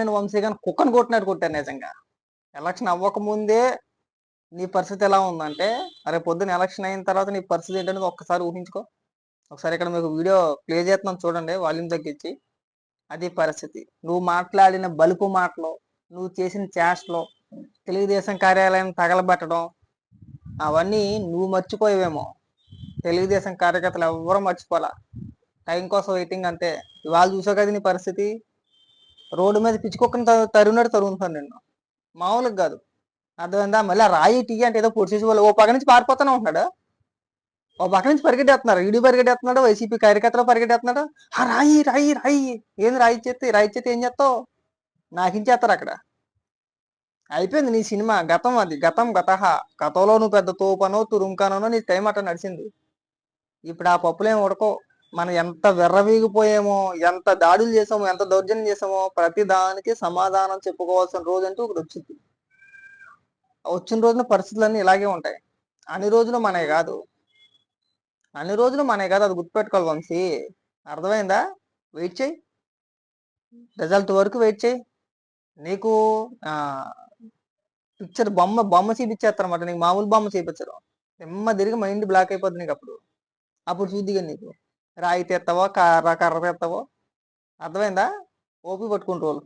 నేను వంశీ గాని కుక్కను కొట్టినట్టు కొట్టాను నిజంగా. ఎలక్షన్ అవ్వక ముందే నీ పరిస్థితి ఎలా ఉందంటే అరే పొద్దున ఎలక్షన్ అయిన తర్వాత నీ పరిస్థితి ఏంటనేది ఒక్కసారి ఊహించుకో. ఒకసారి ఇక్కడ మీకు వీడియో ప్లే చేస్తున్నాను చూడండి వాల్యూమ్ తగ్గించి. అది పరిస్థితి. నువ్వు మాట్లాడిన బలుపు మాటలు నువ్వు చేసిన చేష్టలు తెలుగుదేశం కార్యాలయం తగలబెట్టడం అవన్నీ నువ్వు మర్చిపోయేవేమో. తెలుగుదేశం కార్యకర్తలు ఎవ్వరూ మర్చిపోలా. టైం కోసం వెయిటింగ్ అంతే. ఇవాళ చూసావు కదా నీ పరిస్థితి? రోడ్డు మీద పిచ్చుకొక్కని తరువునట్టు తరుగుతాను నిన్ను మామూలుగా కాదు. అర్థమైందా? మళ్ళీ రాయి టీ అంటే ఏదో పొడిచేసి వాళ్ళు ఓ పక్క నుంచి పారిపోతానే ఉంటున్నాడు? ఓ పక్క నుంచి పరిగెట్టేస్తున్నారు ఈడీ పరిగెట్టేస్తున్నాడు? వైసీపీ కార్యకర్తలు పరిగెట్టేస్తున్నాడు? ఆ రాయి రాయి రాయి. ఏంది రాయి చేస్తే రాయి చేస్తే ఏం చేస్తావు? నాకించేస్తారు అక్కడ. అయిపోయింది నీ సినిమా. గతం అది. గతం గతహ. గతంలో నువ్వు పెద్ద తోపనో తురుంకానో నీ టైం అట్ట నడిచింది. ఇప్పుడు ఆ పప్పులేం ఉడకో మనం ఎంత వెర్రవీగిపోయామో ఎంత దాడులు చేసామో ఎంత దౌర్జన్యం చేసామో ప్రతి దానికి సమాధానం చెప్పుకోవాల్సిన రోజు అంటూ ఒకటి వచ్చింది. వచ్చిన రోజున పరిస్థితులన్నీ ఇలాగే ఉంటాయి. అన్ని రోజులు మనే కాదు. అన్ని రోజులు మనే కాదు. అది గుర్తుపెట్టుకోవాలి వంశీ. అర్థమైందా? వెయిట్ చేయి. రిజల్ట్ వరకు వెయిట్ చేయి. నీకు పిక్చర్ బొమ్మ బొమ్మ చూపించేస్తారు అనమాట నీకు మామూలు బొమ్మ చూపించరు. నిమ్మ తిరిగి మైండ్ బ్లాక్ అయిపోతుంది నీకు అప్పుడు. అప్పుడు చూద్దిగా నీకు. రాయి తెస్తావో కర్ర కర్ర తెస్తావో అర్థమైందా? ఓపి పట్టుకుంటూ వాళ్ళు